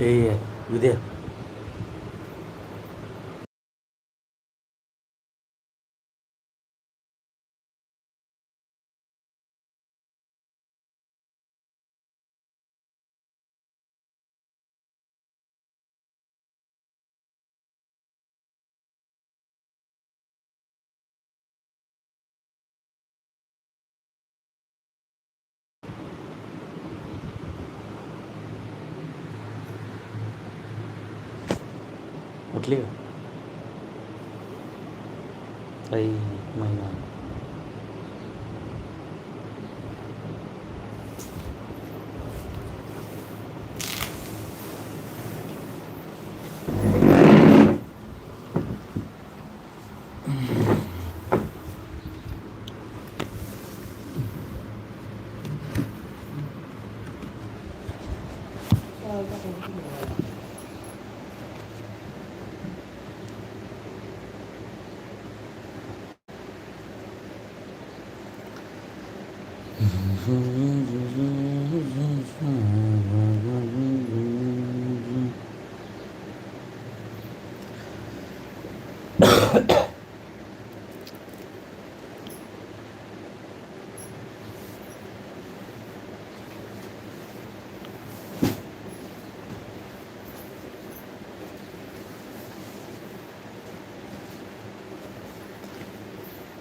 哎，有点。ए उद्या उठली का आई महिना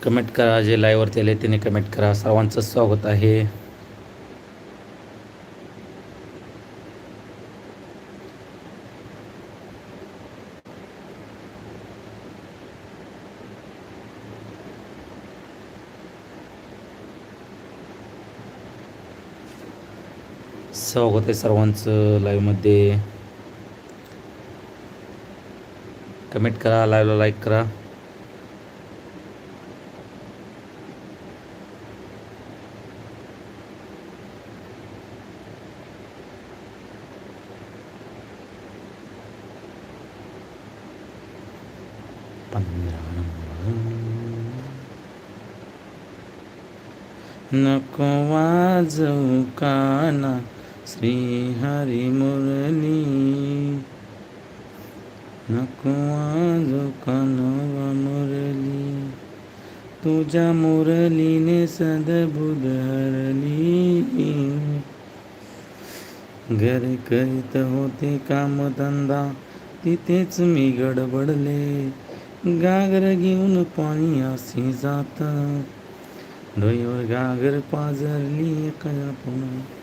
कमेंट करा जे लाईव्हवरती आले त्यांनी कमेंट करा. सर्वांचं स्वागत आहे. स्वागत आहे सर्वांचं लाईव्हमध्ये कमेंट करा लाईव्हला लाईक करा पंधरा नको वाजवू काना श्री हरी मुरली नको वाजवू मुरली तुझ्या मुरलीने सदबुद हरली. घर करीत होते कामधंदा तिथेच मी गडबडले. गागर घेऊन पाणी असे जात डोईवर गागर पाजरली कया पुन्हा.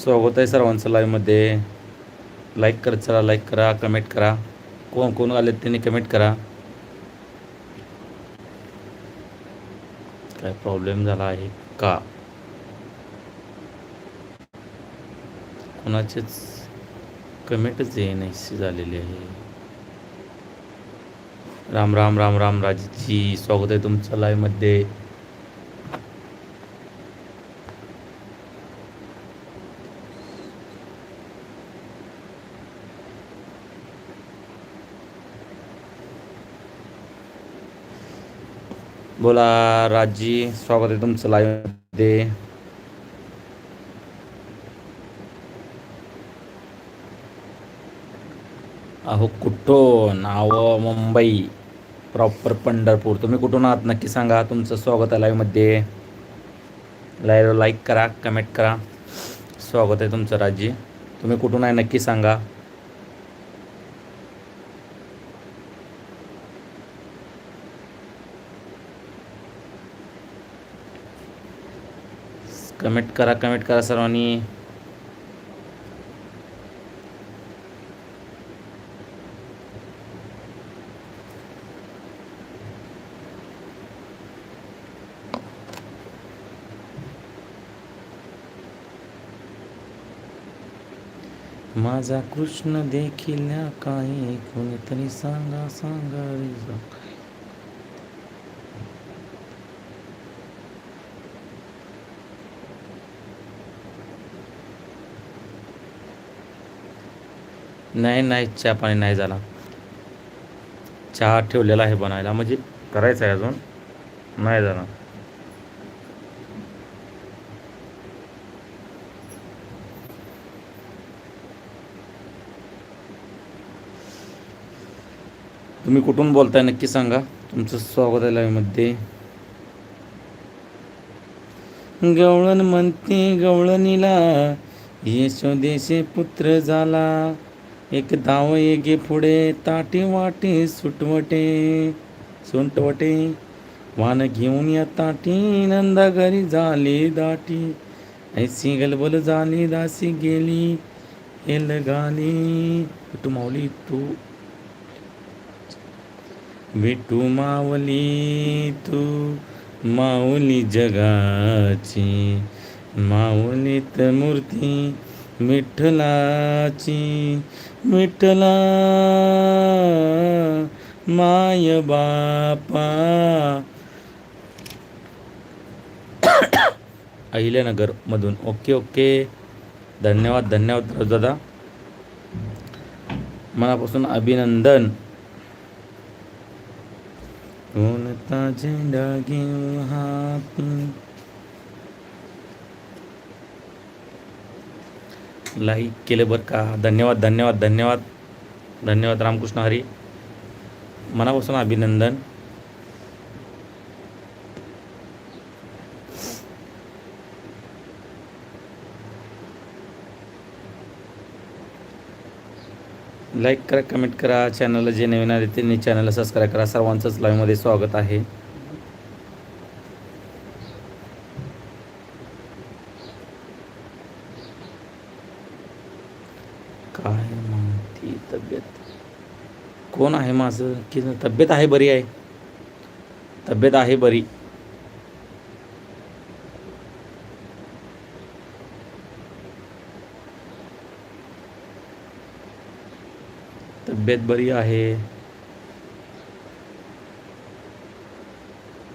स्वागत आहे सर्वांचं लाईव्हमध्ये लाईक करत चला लाईक करा कमेंट करा. कोण कोण आले त्यांनी कमेंट करा. काय प्रॉब्लेम झाला आहे का? कोणाचेच कमेंटच ये नाहीशी झालेली आहे. राम राम राम राम राजजी. स्वागत आहे तुमचं लाईव्हमध्ये बोला राजी स्वागत आहे तुमचं लाईव्हमध्ये अहो कुठून? अहो मुंबई. प्रॉपर पंढरपूर. तुम्ही कुठून आहात? नक्की सांगा. तुमचं स्वागत आहे लाईव्हमध्ये लाईव्ह लाईक करा कमेंट करा. स्वागत आहे तुमचं राजी तुम्ही कुठून आहे? नक्की सांगा. कमेंट करा कमेंट करा सर्वांनी. माझा कृष्ण देखील काही कोणीतरी सांगा सांगा रे नाही नाही चहा पाणी नाही झाला. चहा ठेवलेला आहे बनायला म्हणजे करायचं आहे अजून. नाही झाला. तुम्ही कुठून बोलताय नक्की सांगा. तुमचं स्वागत आहे लाईव्हमध्ये गवळण म्हणते गवळणीला. यशोदेशे पुत्र झाला. एक दाव गे पुढे ताटी वाटी सुटवटे सुंटवटे. वान घेऊन या ताटी नंदा घरी झाली दाटी. ऐसी गलबल झाली दासी गेली एल गाली. विटू मावली तू. विटू मावली तू. माऊली जगाची माऊलीत मूर्ती. विठ्ठलाची विठ्ठला माय बापा. अहिल्यानगर मधून ओके ओके. धन्यवाद धन्यवाद दादा मनापासून अभिनंदन. कोणता झेंडा घेऊ हाती. लाईक केलं बरं का. धन्यवाद धन्यवाद धन्यवाद. धन्यवाद रामकृष्ण हरी. मनापासून अभिनंदन. लाईक करा कमेंट करा. चॅनलला जे नवीन आले त्यांनी चॅनलला सबस्क्राईब करा. सर्वांचंच लाईव्हमध्ये स्वागत आहे काय म्हणती तब्येत कोण आहे माझं? की तब्येत आहे बरी आहे? तब्येत आहे बरी. तब्येत बरी आहे?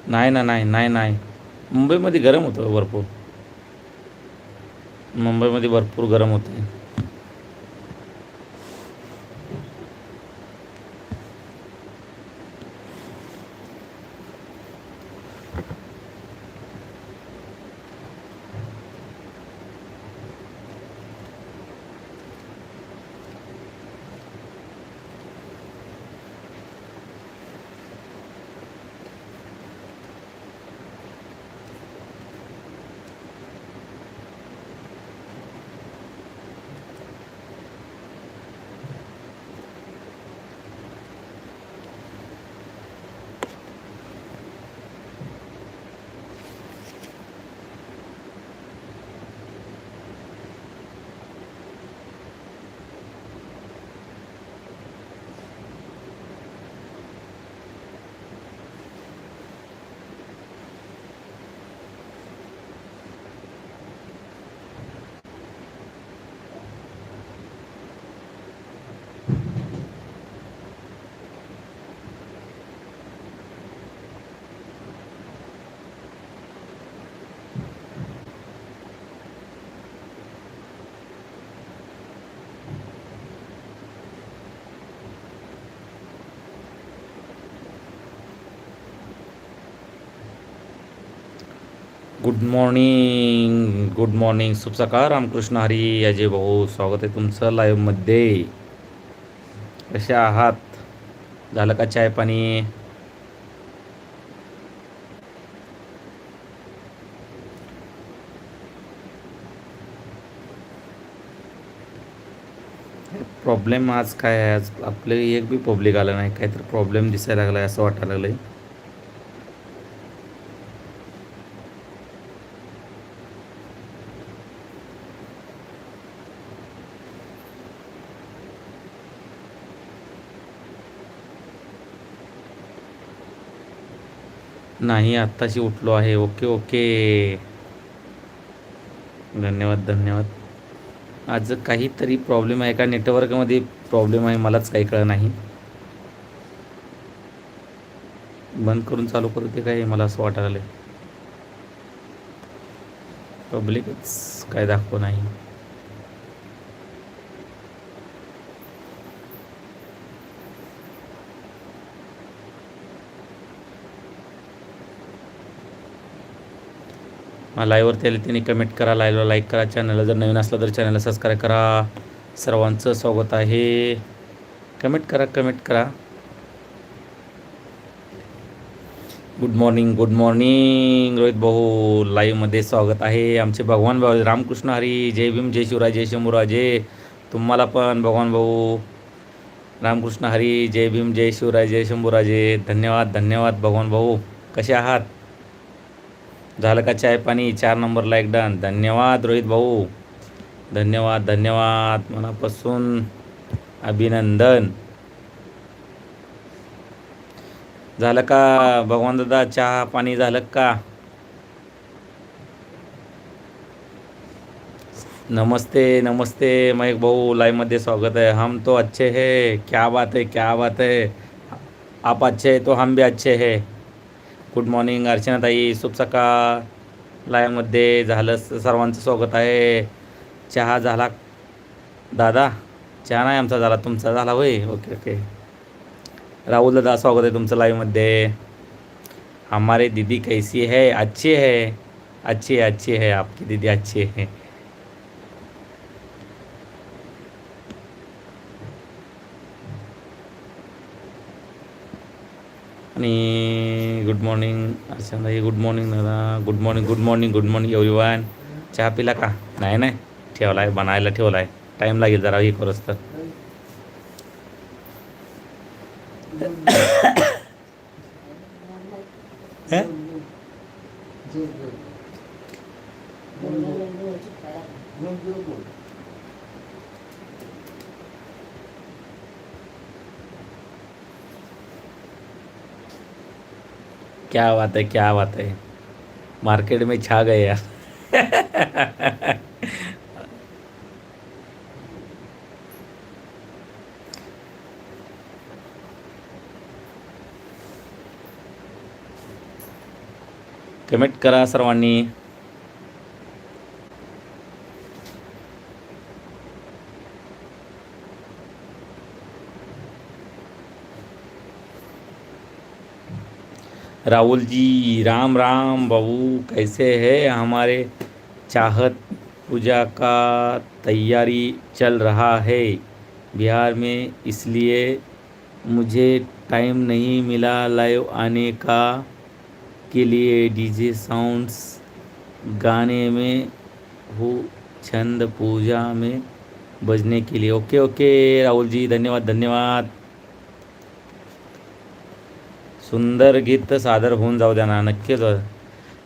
नाही ना नाही नाही नाही. मुंबईमध्ये गरम होतं भरपूर. मुंबईमध्ये भरपूर गरम होते. गुड मॉर्निंग गुड मॉर्निंग शुभ सकाळ. रामकृष्ण हरी अजय भाऊ स्वागत आहे तुमचं लाईव्हमध्ये कसे आहात? झालं का चाय पाणी? प्रॉब्लेम आज काय आहे? आज आपलं एक बी पब्लिक आलं नाही. काहीतरी प्रॉब्लेम दिसायला लागला आहे असं वाटायला लागलं आहे नाही आत्ताशी उठलो आहे. Okay okay. धन्यवाद धन्यवाद. आज काहीतरी प्रॉब्लेम आहे का? नेटवर्कमध्ये प्रॉब्लेम आहे मलाच काही कळलं नाही. बंद करून चालू करू ते काय? मला असं वाटायला पब्लिकच काय दाखव नाही. लाईव्हवरती आले त्यांनी कमेंट करा लाईव्हला लाईक करा चॅनलला जर नवीन असलं तर चॅनलला सबस्क्राईब करा. सर्वांचं स्वागत आहे. कमेंट करा कमेंट करा. Good morning good morning Rohit भाऊ. लाईव्हमध्ये स्वागत आहे. आमचे भगवान भाऊ रामकृष्ण हरी. जय भीम जय शिवराय जय शंभूराजे. तुम्हाला पण भगवान भाऊ. रामकृष्ण हरी जय भीम जय शिवराय जय शंभूराजे. धन्यवाद धन्यवाद भगवान भाऊ. कसे आहात? झालं का चाय पाणी चार नंबरला एक डन. धन्यवाद रोहित भाऊ. धन्यवाद धन्यवाद. मनापासून अभिनंदन. झालं का भगवान दादा चहा पाणी झालं का? नमस्ते नमस्ते मयक भाऊ. लाईव्हमध्ये मध्ये स्वागत आहे. हम तो अच्छे है. क्या बात है क्या बात है. आप अच्छे है तो हम भी अच्छे है. गुड मॉर्निंग अर्चना ताई शुभ सकाळ. लाईव्हमध्ये झालं सर्वांचं स्वागत आहे. चहा झाला? दादा चहा नाही आमचा झाला. तुमचा झाला होय? ओके ओके राहुल दादा स्वागत आहे तुमचं लाईव्हमध्ये हमारे दीदी कैसी है? अच्छी है? अच्छी है अच्छी है आपकी दीदी अच्छी है. आणि गुड मॉर्निंग अर्चनाई गुड मॉर्निंग दादा good morning good morning good morning everyone चहा पिला का नाही नाही ठेवला आहे बनायला ठेवला आहे टाईम लागेल जरा हे करूच तर क्या बात है क्या बात है। मार्केट में छा गए यार। कमेंट करा सर्वांनी। राहुल जी, राम राम बाबू कैसे है हमारे चाहत पूजा का तैयारी चल रहा है? बिहार में इसलिए मुझे टाइम नहीं मिला लाइव आने का, के लिए डीजे साउंड्स गाने में हो, छंद पूजा में बजने के लिए। ओके ओके, राहुल जी, धन्यवाद धन्यवाद। सुंदर गीत सादर होऊन जाऊ द्या ना नक्कीच.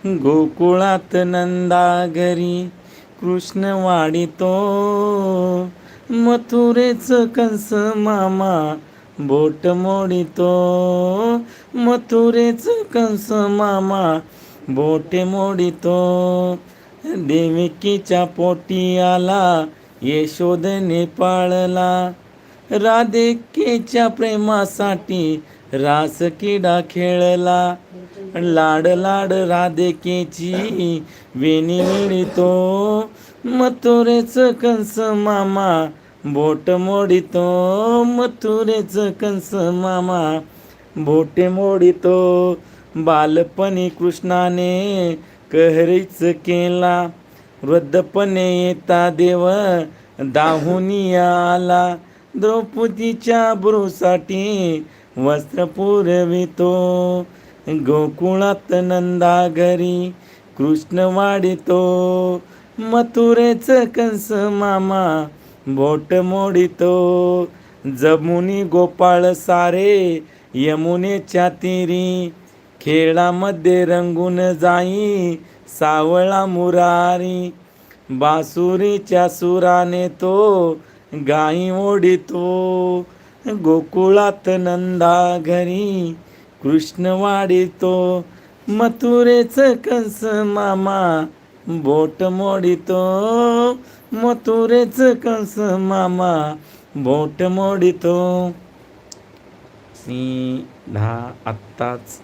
गोकुळात नंदा घरी कृष्ण वाढितो मथुरेच कंस मामा बोट मोडितो. मथुरेच कंस मामा बोटे मोडितो. देविकीच्या पोटी आला यशोदने पाळला. राधिकेच्या प्रेमासाठी रास किडा खेळला. लाड लाड राधिकेची वेणी मिळतो मथुरेच कंस मामा. बोट मोडितो मथुरेच कंस मामा. बोटे मोडितो बालपणी कृष्णाने कहरीच केला. वृद्धपणे येता देव दाहुनी आला द्रौपदीच्या ब्रूसाठी वस्त्र पुरवितो गोकुळात नंदा घरी कृष्ण वाढितो मथुरेच कंस मामा बोट मोडितो. जमुनी गोपाळ सारे यमुनेच्या तिरी. खेळामध्ये रंगून जाई सावळा मुरारी. बासुरीच्या सुराने तो गाई ओढितो. गोकुळात नंदा घरी कृष्ण वाढितो मथुरेच कस मामा बोट मोडितो. मथुरेच कंस मामा बोट मोडितो. मी दहा आत्ताच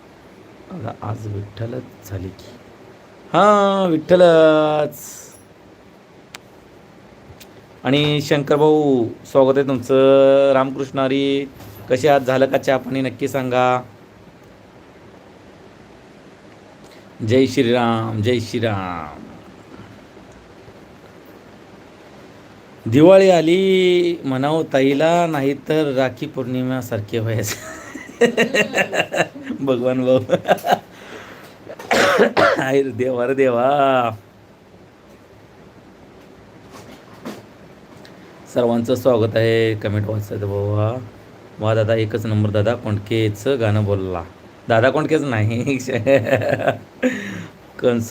आज विठ्ठलच झाली की. हां विठ्ठलच. आणि शंकर भाऊ स्वागत आहे तुमचं. रामकृष्ण हरी कसे आज झालं का चहा पाणी? नक्की सांगा. जय श्रीराम जय श्रीराम. दिवाळी आली म्हणाव ताईला नाही तर राखी पौर्णिमासारखे व्हायचं. भगवान भाऊ. अरे देवा अरे देवा. सर्वांचं स्वागत आहे. कमेंट वाचत बाबा. वा दादा एकच नंबर दादा कोंडकेचं गाणं बोलला. दादा कोंडकेच नाही. कंस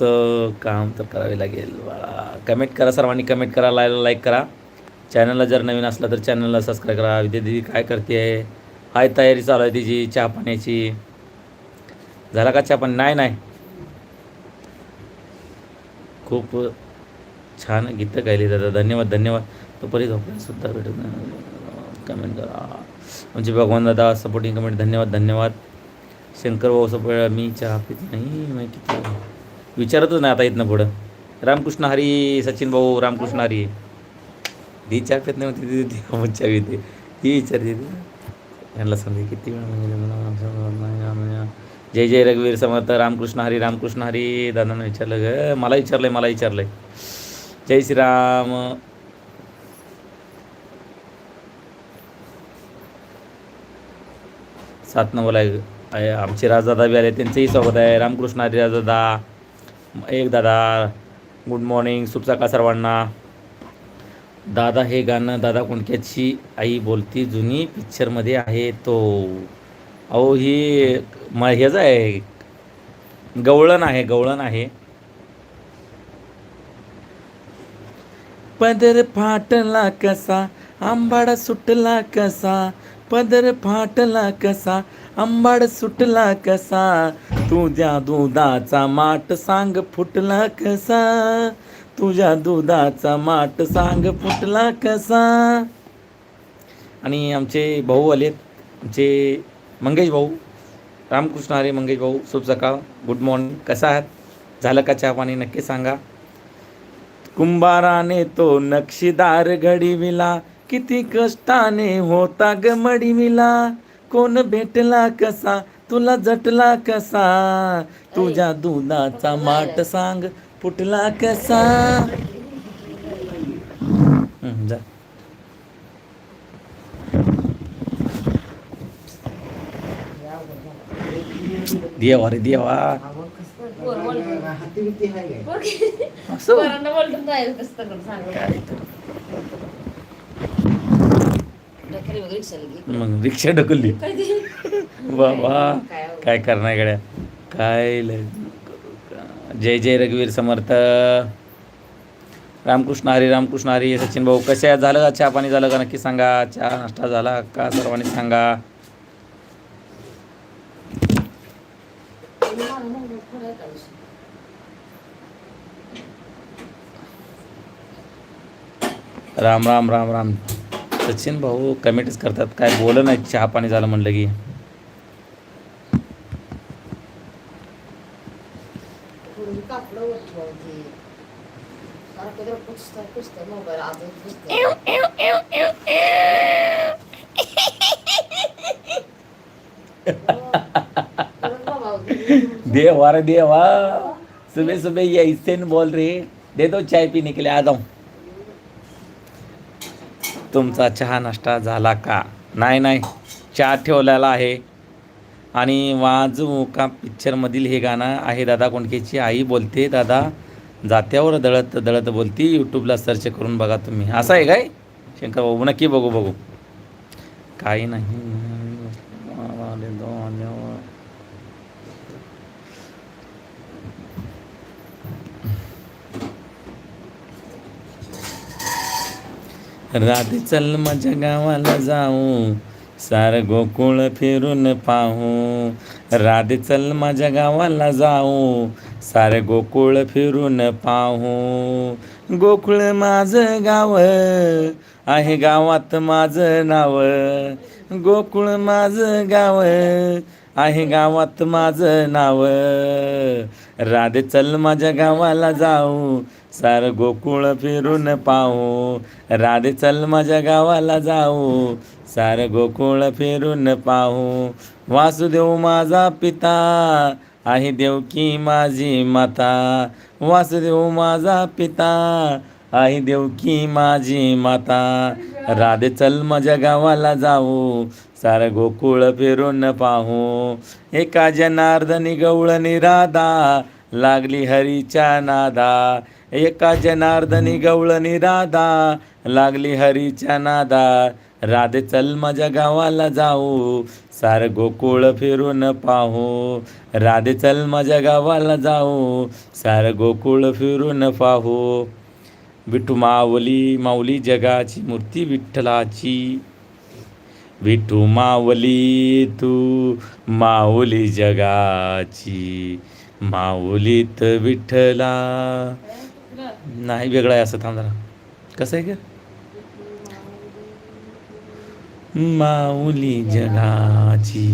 काम तर करावे लागेल बाळा. कमेंट करा सर्वांनी कमेंट करा लायला लाईक करा. चॅनलला जर नवीन असला तर चॅनलला सबस्क्राईब करा. विद्या दिदी काय करते? आहे हाय तयारी चालू आहे तिची चहा पाण्याची. झाला का चहा पाणी? नाही नाही. खूप छान गीतं गायली दादा. धन्यवाद धन्यवाद. तो परी सुद्धा भेटत कमेंट करा. म्हणजे भगवान दादा सपोर्टिंग कमेंट धन्यवाद धन्यवाद. शंकर भाऊ सपोर्ट मी चहा पित नाही मी किती विचारतच नाही आता इथनं पुढं. रामकृष्ण हरी सचिन भाऊ रामकृष्ण हरी. ती चहा पित नाही होती ती ती चहा पिते. ती विचारते ती यांना सांगते किती वेळा म्हणजे जय जय रघुवीर समर्थ रामकृष्ण हरी रामकृष्ण हरी. दादानं विचारलं ग मला विचारलंय मला विचारलंय. जय श्रीराम. सात नंबरला आहे आमचे राजदादा बी आले त्यांचंही स्वागत आहे. रामकृष्ण हरी राजदादा एक दादा गुड मॉर्निंग शुभ सकाळ सर्वांना दादा हे गाणं दादा कोंडक्याची आई बोलती जुनी पिक्चरमध्ये आहे तो. अहो ही म हेच आहे गवळण आहे गवळण आहे. पदर फाटला कसा आंबाडा सुटला कसा पदर फाटला कसा आंबाड सुटला कसा तुझ्या दुधाचा माट सांग फुटला कसा तुझ्या दुधाचा माट सांग फुटला कसा. आणि आमचे भाऊ आलेत आमचे मंगेश भाऊ रामकृष्ण अरे मंगेश भाऊ शुभ सकाळ गुड मॉर्निंग कसा आहात? झालं का चहा पाणी? नक्की सांगा. कुंभाराने तो नक्षीदार घडीविला किती कष्टाने होता ग मडीविला? कोण भेटला कसा? तुला जटला कसा? तुझ्या दुधाचा माठ सांग फुटला कसा? जा. देवा रे देवा असं? काय तर. मग रिक्षा ढकलली? बाबा काय करणार गड्या? काय जय जय रघुवीर समर्थ. रामकृष्ण हरी रामकृष्ण हरी. सचिन भाऊ कसे? झालं का चहा पाणी? झालं का? नक्की सांगा. चहा नाश्ता झाला का? सर्वांनी सांगा? राम राम राम राम. सचिन भाऊ कमेंट्स करतात. काय बोल नाही चहा पाणी झालं म्हणलं की. देवा रे देवा. सुबह सुबह ये ऐसे न बोल रहे दे दो चाय पीने के लिए आ जाऊं. तुमचा चहा नाश्ता झाला का? नाही नाही. चहा ठेवलेला आहे. आणि वाजू का? पिक्चरमधील हे गाणं आहे दादा कोंडकेची. आई बोलते दादा जात्यावर दळत दळत बोलती. यूट्यूबला सर्च करून बघा तुम्ही. असं आहे काय? शंकर बाबू नक्की बघू बघू. काही नाही. राधे चल माझ्या गावाला जाऊ. सार गोकुळ फिरून पाहू. राधे चल माझ्या गावाला जाऊ. सारे गोकुळ फिरून पाहू. गोकुळ माझं गाव आहे गावात माझं नाव. गोकुळ माझं गाव आहे गावात माझं नाव. राधे चल माझ्या गावाला जाऊ. सार गोकुळ फिरून पाहू. राधे चल माझ्या गावाला जाऊ. सार गोकुळ फिरून पाहू. वासुदेव माझा पिता आहे देवकी माझी माता. वासुदेव माझा पिता आई देवकी माझी माता. राधे चल माझ्या गावाला जाऊ. सार गोकुळ फिरून पाहू. एका जनार्दनी गवळणी राधा लागली हरीच्या नादा. एका जनार्दनी गवळणी राधा. लागली हरीच्या नादा. राधे चल माझ्या गावाला जाऊ. सार गोकुळ फिरून पाहू. राधे चल माझ्या गावाला जाऊ. सार गोकुळ फिरून पाहू. विठू माऊली माऊली जगाची मूर्ती विठ्ठलाची. विठू माऊली तू माऊली जगाची. माऊलीत विठ्ठला. नाही वेगळं आहे असं थांब जरा. कसं आहे का माऊली जगाची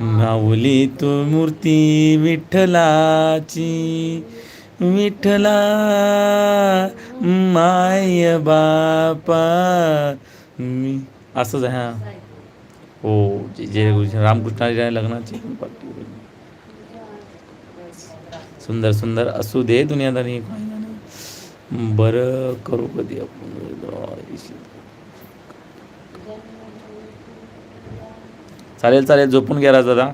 माऊली तू मूर्ती विठ्ठलाची विठ्ठला माय बापा. मी असंच आहे हा. हो जे जे रामकृष्णाच्या लग्नाची. सुंदर सुंदर असू दे दुनियादारी. बरं करू कधी आपण? चालेल चालेल. झोपून घ्या दादा.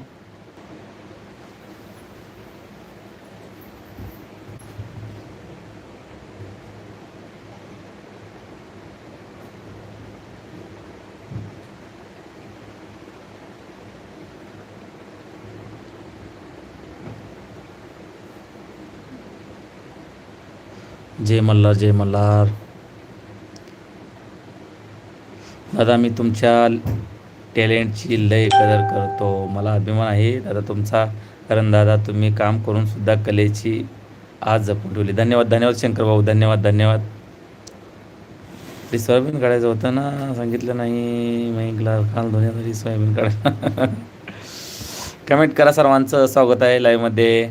जय मल्हार जय मल्हार. दादा मी तुमच्या टॅलेंटची लय कदर करतो. मला अभिमान आहे. दादा तुमचा कारण दादा तुम्ही काम करून सुद्धा कलेची आज जपून ठेवली. धन्यवाद धन्यवाद शंकर भाऊ धन्यवाद धन्यवाद. ते सोयाबीन काढायचं होतं ना? सांगितलं नाही. महिला काल धुण्यासाठी सोयाबीन काढायला कमेंट करा सर्वांचं. स्वागत आहे लाईव्हमध्ये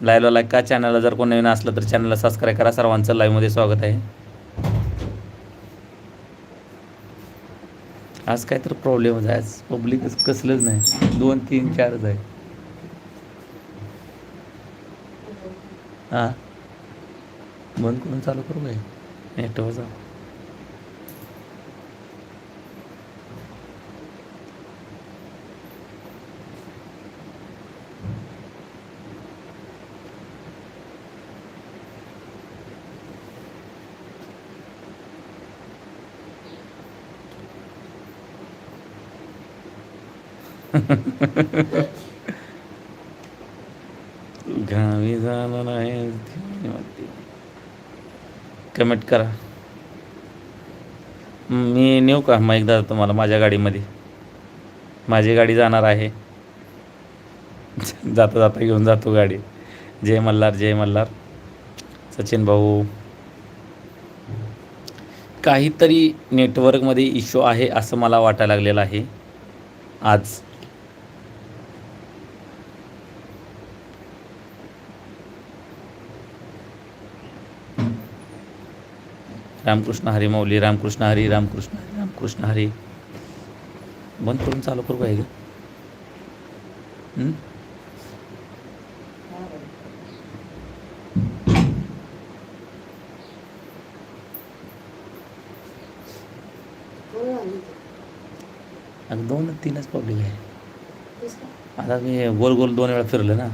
लाईव्हला लाईक का चॅनलला जर कोण नवीन असलं तर चॅनलला सबस्क्राईब करा. सर्वांचं लाईव्हमध्ये स्वागत आहे. आज काय तर प्रॉब्लेम आहे. आज पब्लिक कसलंच नाही. दोन तीन चारच आहे. हां? बंद करून चालू करू काय? नेटवर्कचा गावी जाणार आहे कमेंट करा. मी नेऊ का? मग एकदा तुम्हाला माझ्या गाडीमध्ये. माझी गाडी जाणार आहे. जाता जाता घेऊन जातो गाडी. जय मल्हार जय मल्हार. सचिन भाऊ. काहीतरी नेटवर्कमध्ये इश्यू आहे असं मला वाटायला लागलेलं आहे. आज रामकृष्ण हरी माऊली रामकृष्ण हरी रामकृष्ण हरी रामकृष्ण हरी. बंद करून चालू करू काय ग? अगं दोन तीनच पब्लिक आहे. आता मी गोल गोल दोन वेळा फिरलं ना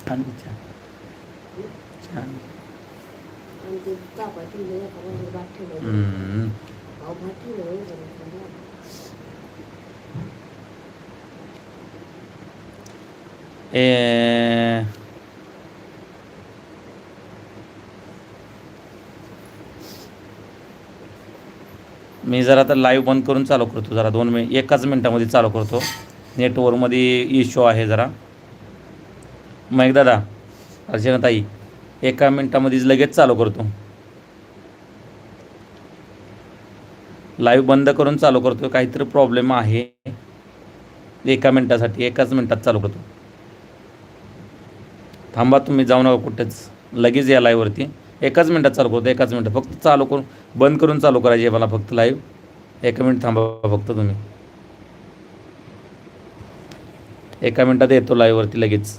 छान छान छान हम्म. ए मी जरा तर लाईव्ह बंद करून चालू करतो जरा दोन मिनिट एकाच मिनटामध्ये चालू करतो. नेटवर्कमध्ये इश्यू आहे जरा. मग दादा अर्चनाताई एका मिनटामध्येच लगेच चालू करतो. लाईव्ह बंद करून चालू करतो काहीतरी प्रॉब्लेम आहे. एका मिनटासाठी एकाच मिनटात चालू करतो. थांबा तुम्ही जाऊ नका कुठेच. लगेच या लाईव्हवरती एकाच मिनटात चालू करतो एकाच मिनटात. फक्त चालू करून बंद करून चालू करायची आहे मला फक्त लाईव्ह एका मिनिट थांबा फक्त तुम्ही. एका मिनटात येतो लाईव्हवरती लगेच.